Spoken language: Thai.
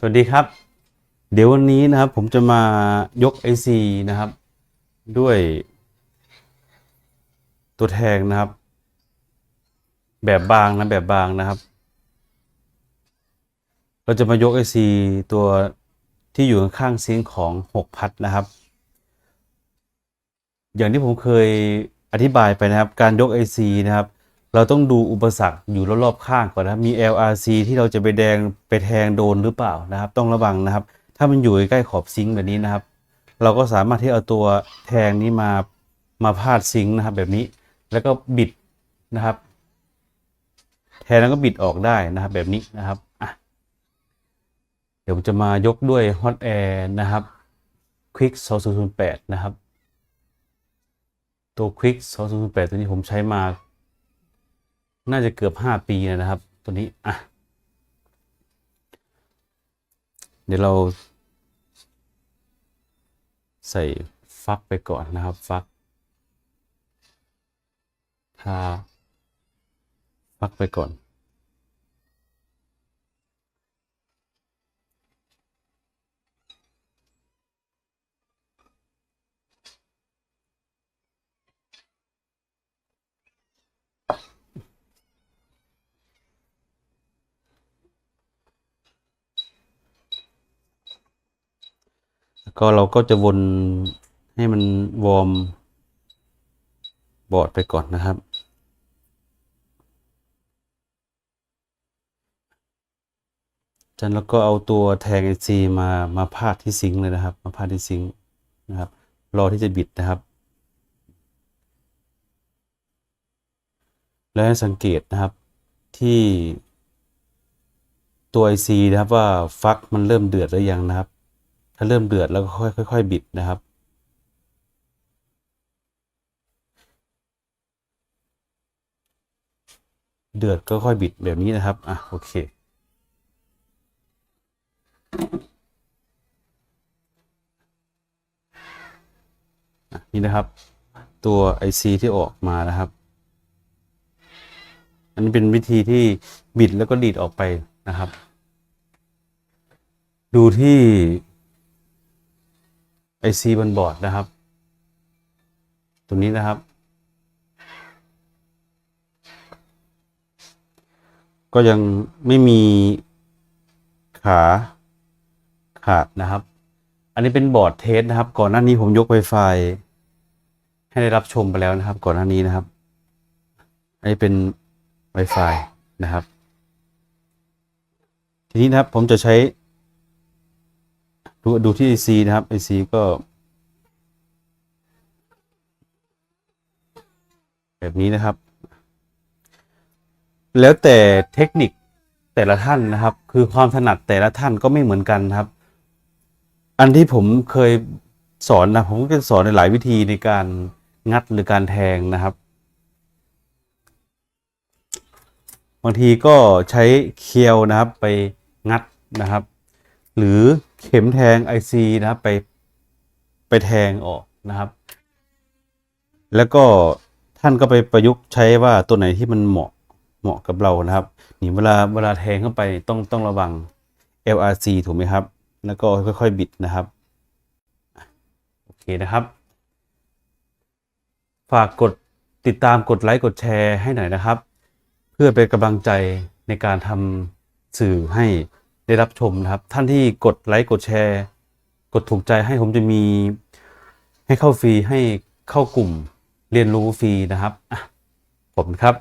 สวัสดีครับ เดี๋ยววันนี้นะครับผมจะมายก IC นะครับ ด้วย ตัวแทงนะครับ แบบบางนะแบบบางนะครับ เราจะมายก IC ตัวที่อยู่ข้างๆซิงของ6พัดนะครับ อย่างที่ผมเคยอธิบายไปนะครับ การยก IC นะครับ เราต้องดูอุปสรรคอยู่รอบๆข้างก่อนนะครับมี LRC ที่เราจะไปแดงไปแทงโดนหรือเปล่านะครับ ต้องระวังนะครับ ถ้ามันอยู่ใกล้ขอบซิงค์แบบนี้นะครับ เราก็สามารถที่เอาตัวแทงนี้มามาพาดซิงค์นะครับ แบบนี้แล้วก็บิดนะครับ แทนแล้วก็บิดออกได้นะครับ แบบนี้นะครับอะเดี๋ยวผมจะมายกด้วย Hot Air นะครับ Quick 2008 นะครับ ตัว Quick 2008 ตัวนี้ผมใช้มา น่าจะเกือบ5ปีนะครับ ตัวนี้อะเดี๋ยวเรา ใส่ฟักไปก่อนนะครับ ฟักทาฟักไปก่อน ก็เราก็จะวนให้มันวอร์มบอร์ดไปก่อนนะครับจากนั้นเราก็เอาตัวแทง IC มามาพาดที่ซิงเลยนะครับ มาพาดที่ซิงนะครับ รอที่จะบิดนะครับ และสังเกตนะครับที่ตัว IC นะครับว่าฟักมันเริ่มเดือดหรือยังนะครับ ถ้าเริ่มเดือดแล้วก็ค่อยค่อยๆบิดนะครับ เดือดก็ค่อยบิดแบบนี้นะครับ อะ โอเค นี่นะครับ ตัว IC ที่ออกมานะครับ อันนี้เป็นวิธีที่บิดแล้วก็ดีดออกไปนะครับ ดูที่ IC บนบอร์ดนะครับตัวนี้นะครับ ก็ยังไม่มีขาขาดนะครับ อันนี้เป็นบอร์ดเทสนะครับ ก่อนหน้านี้ผมยก Wi-Fi ให้ได้รับชมไปแล้วนะครับ ก่อนหน้านี้นะครับ อันนี้เป็น Wi-Fi นะครับ ทีนี้นะครับผมจะใช้ ดูดูที่ IC นะครับ IC ก็ แบบนี้นะครับ แล้วแต่เทคนิคแต่ละท่านนะครับ คือความถนัดแต่ละท่านก็ไม่เหมือนกันครับ อันที่ผมเคยสอนนะผมก็จะสอนในหลายวิธีในการงัดหรือการแทงนะครับ บางทีก็ใช้เคียวนะครับไปงัดนะครับ หรือ เข็มแทง IC นะครับไปไปแทงออกนะครับ แล้วก็ท่านก็ไปประยุกต์ใช้ว่าตัวไหนที่มันเหมาะเหมาะกับเรานะครับนี่เวลาเวลาแทงเข้าไปต้องต้องระวัง LRC ถูกไหมครับ แล้วก็ค่อยๆบิดนะครับโอเคนะครับ ฝากกดติดตามกดไลค์กดแชร์ให้หน่อยนะครับ เพื่อเป็นกำลังใจในการทำสื่อให้ ได้รับชมนะครับ ท่านที่กดไลค์กดแชร์ กดถูกใจให้ผมจะมี ให้เข้าฟรีให้เข้ากลุ่มเรียนรู้ฟรีนะครับผมครับ